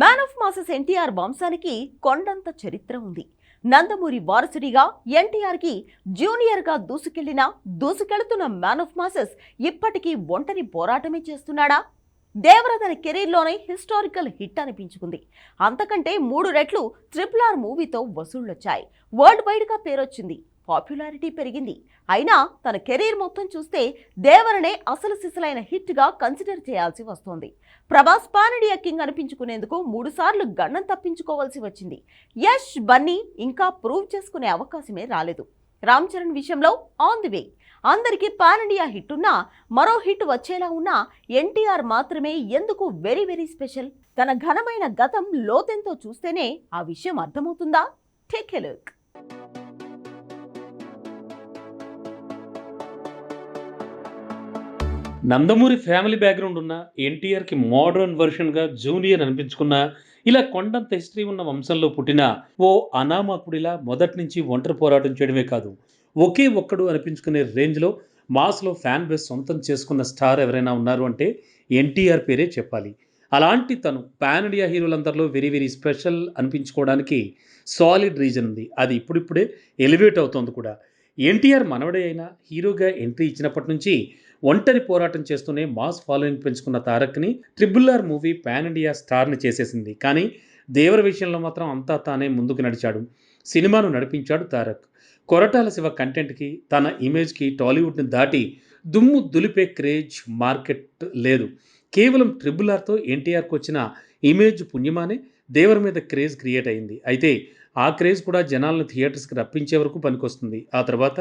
Man of masses NTR వంశానికి కొండంత చరిత్ర ఉంది. నందమూరి వారసుడిగా ఎన్టీఆర్కి జూనియర్గా దూసుకెళ్ళిన దూసుకెళుతున్న మ్యాన్ ఆఫ్ మాసెస్ ఇప్పటికీ ఒంటరి పోరాటమే చేస్తున్నాడా? దేవర తన కెరీర్లోనే హిస్టారికల్ హిట్ అనిపించుకుంది. అంతకంటే మూడు రెట్లు ట్రిపుల్ ఆర్ మూవీతో వసూళ్ళొచ్చాయి వరల్డ్ వైడ్గా పేరొచ్చింది. పాపులారిటీ పెరిగింది. అయినా తన కెరీర్ మొత్తం చూస్తే దేవరనే అసలు సిసలైన హిట్గా కన్సిడర్ చేయాల్సి వస్తోంది. ప్రభాస్ పానడియా కింగ్ అనిపించుకునేందుకు మూడుసార్లు గణం గండం తప్పించుకోవాల్సి వచ్చింది. యష్ బన్నీ ఇంకా ప్రూవ్ చేసుకునే అవకాశమే రాలేదు. రామ్ చరణ్ విషయంలో ఆన్ ది వే అందరికీ పాన్ ఇండియా హిట్ ఉన్నా మరో హిట్ వచ్చేలా ఉన్నా ఎన్టీఆర్ మాత్రమే ఎందుకు వెరీ వెరీ స్పెషల్? తన ఘనమైన గతం లోతెంతో చూస్తేనే ఆ విషయం అర్థమవుతుందా? Take a look Nandamuri family background ఉన్న ఎన్టీఆర్కి మోడర్న్ వర్షన్గా జూనియర్ అనిపించుకున్న ఇలా కొండంత హిస్టరీ ఉన్న వంశంలో పుట్టిన ఓ అనామకుడిలా మొదటి నుంచి ఒంటరి పోరాటం చేయడమే కాదు ఒకే ఒక్కడు అనిపించుకునే రేంజ్లో మాస్లో ఫ్యాన్ బేస్ సొంతం చేసుకున్న స్టార్ ఎవరైనా ఉన్నారు అంటే ఎన్టీఆర్ పేరే చెప్పాలి. అలాంటి తను పాన్ ఇండియా హీరోలందరిలో వెరీ వెరీ స్పెషల్ అనిపించుకోవడానికి సాలిడ్ రీజన్ ఉంది. అది ఇప్పుడిప్పుడే ఎలివేట్ అవుతోంది కూడా. ఎన్టీఆర్ మనవడే అయినా హీరోగా ఎంట్రీ ఇచ్చినప్పటి నుంచి ఒంటరి పోరాటం చేస్తూనే మాస్ ఫాలోయింగ్ పెంచుకున్న తారక్ని triple R movie pan India స్టార్ని చేసేసింది. కానీ దేవర విషయంలో మాత్రం అంతా తానే ముందుకు నడిచాడు. సినిమాను నడిపించాడు తారక్. కొరటాల శివ కంటెంట్కి తన ఇమేజ్కి టాలీవుడ్ని దాటి దుమ్ము దులిపే క్రేజ్ మార్కెట్ లేదు. కేవలం ట్రిబుల్ ఆర్తో ఎన్టీఆర్కి వచ్చిన ఇమేజ్ పుణ్యమానే దేవర్ మీద క్రేజ్ క్రియేట్ అయింది. అయితే ఆ క్రేజ్ కూడా జనాలను థియేటర్స్కి రప్పించే వరకు పనికొస్తుంది. ఆ తర్వాత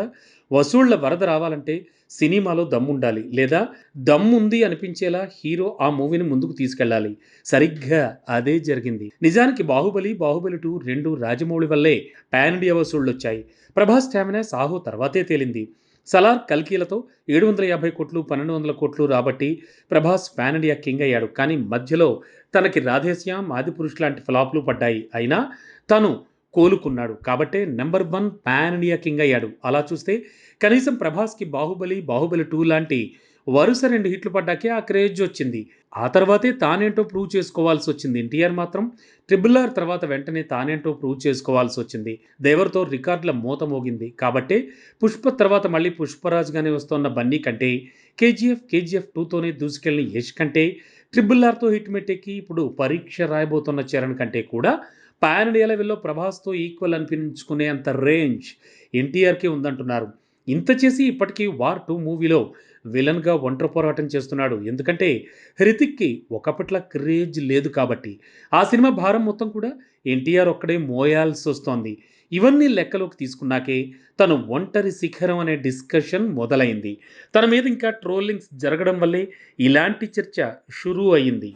వసూళ్ళ వరద రావాలంటే సినిమాలో దమ్ముండాలి లేదా దమ్ముంది అనిపించేలా హీరో ఆ మూవీని ముందుకు తీసుకెళ్ళాలి. సరిగ్గా అదే జరిగింది. నిజానికి బాహుబలి బాహుబలి టూ రెండు రాజమౌళి వల్లే పాన్ ఇండియా వసూళ్ళు వచ్చాయి ప్రభాస్ స్టామినా సాహో తర్వాతే తేలింది. సలార్ కల్కీలతో ఏడు వందల యాభై కోట్లు పన్నెండు వందల కోట్లు రాబట్టి ప్రభాస్ పాన్ ఇండియా కింగ్ అయ్యాడు. కానీ మధ్యలో తనకి రాధేశ్యామ్ ఆదిపురుష్ లాంటి ఫ్లాప్లు పడ్డాయి. అయినా తను కోలుకున్నాడు. కాబట్టే number one pan India king అయ్యాడు. అలా చూస్తే కనీసం ప్రభాస్కి బాహుబలి బాహుబలి టూ లాంటి వరుస రెండు హిట్లు పడ్డాకే ఆ క్రేజ్ వచ్చింది. ఆ తర్వాతే తానేంటో ప్రూవ్ చేసుకోవాల్సి వచ్చింది. ఎన్టీఆర్ మాత్రం ట్రిబుల్ ఆర్ తర్వాత వెంటనే తానేంటో ప్రూవ్ చేసుకోవాల్సి వచ్చింది. దేవర్తో రికార్డుల మూత మోగింది. కాబట్టే పుష్ప తర్వాత మళ్ళీ పుష్పరాజ్గానే వస్తున్న బన్నీ కంటే కేజీఎఫ్ కేజీఎఫ్ టూతోనే దూసుకెళ్ళిన యష్ కంటే ట్రిబుల్ ఆర్తో హిట్ మెట్టెక్కి ఇప్పుడు పరీక్ష రాయబోతున్న చరణ్ కంటే కూడా పాన్ ఇండియా లెవెల్లో ప్రభాస్తో ఈక్వల్ అనిపించుకునే అంత రేంజ్ ఎన్టీఆర్కే ఉందంటున్నారు. ఇంత చేసి ఇప్పటికీ వార్ టూ మూవీలో విలన్గా ఒంటరి పోరాటం చేస్తున్నాడు. ఎందుకంటే హృతిక్కి ఒకప్పట్ల క్రేజ్ లేదు కాబట్టి. ఆ సినిమా భారం మొత్తం కూడా ఎన్టీఆర్ ఒక్కడే మోయాల్సి వస్తోంది. ఇవన్నీ లెక్కలోకి తీసుకున్నాకే తను ఒంటరి శిఖరం అనే డిస్కషన్ మొదలైంది. తన మీద ఇంకా ట్రోలింగ్స్ జరగడం వల్లే ఇలాంటి చర్చ షురూ అయింది.